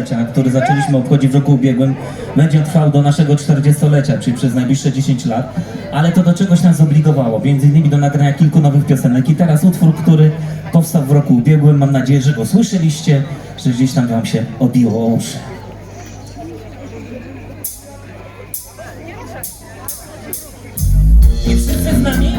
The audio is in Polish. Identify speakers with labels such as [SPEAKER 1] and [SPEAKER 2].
[SPEAKER 1] lecia, który zaczęliśmy obchodzić w roku ubiegłym, będzie trwał do naszego 40-lecia, czyli przez najbliższe 10 lat, ale to do czegoś nas zobligowało, między innymi do nagrania kilku nowych piosenek i teraz utwór, który powstał w roku ubiegłym, mam nadzieję, że go słyszeliście, że gdzieś tam wam się obiło o uszy. I wszyscy z nami?